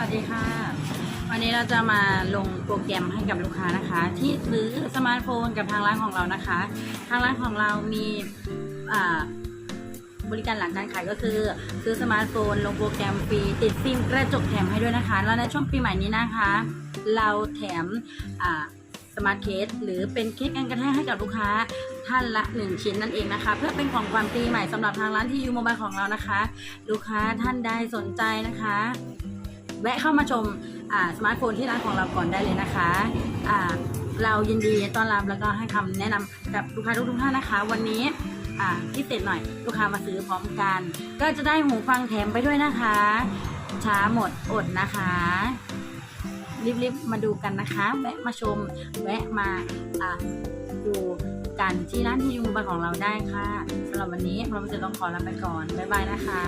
วัสดีค่ะ วันนี้เราจะมาลงโปรแกรมให้กับลูกค้านะคะ ที่ซื้อสมาร์ทโฟนกับทางร้านของเรานะคะ ทางร้านของเรามีบริการหลังการขายก็คือซื้อสมาร์ทโฟน ลงโปรแกรมฟรีติดฟิล์มกระจกแถมให้ด้วยนะคะ แล้วในช่วงปีใหม่นี้นะคะ เราแถมสมาร์ทเคสหรือเป็นเคสกันกระแทกให้กับลูกค้าท่านละ 1 ชิ้นนั่นเองนะคะ เพื่อเป็นของขวัญปีใหม่สำหรับทางร้านที่ยูโมบายของเรานะคะ ลูกค้าท่านใดสนใจนะคะ แวะเข้ามาชมสมาร์ทโฟนที่ร้านของเราก่อนได้เลยนะคะอ่าเรายินดีต้อนรับแล้วก็ให้คำแนะนำกับลูกค้าทุกๆท่านนะคะ วันนี้อ่าพิเศษหน่อยลูกค้ามาซื้อพร้อมกัน ก็จะได้หูฟังแถมไปด้วยนะคะ ช้าหมดอดนะคะรีบๆมาดูกันนะคะ แวะมาชม แวะมาดูกันที่ร้านที่ยูมูบาของเราได้ค่ะสำหรับวันนี้เราจะต้องขอลาไปก่อน บ๊ายบายนะคะ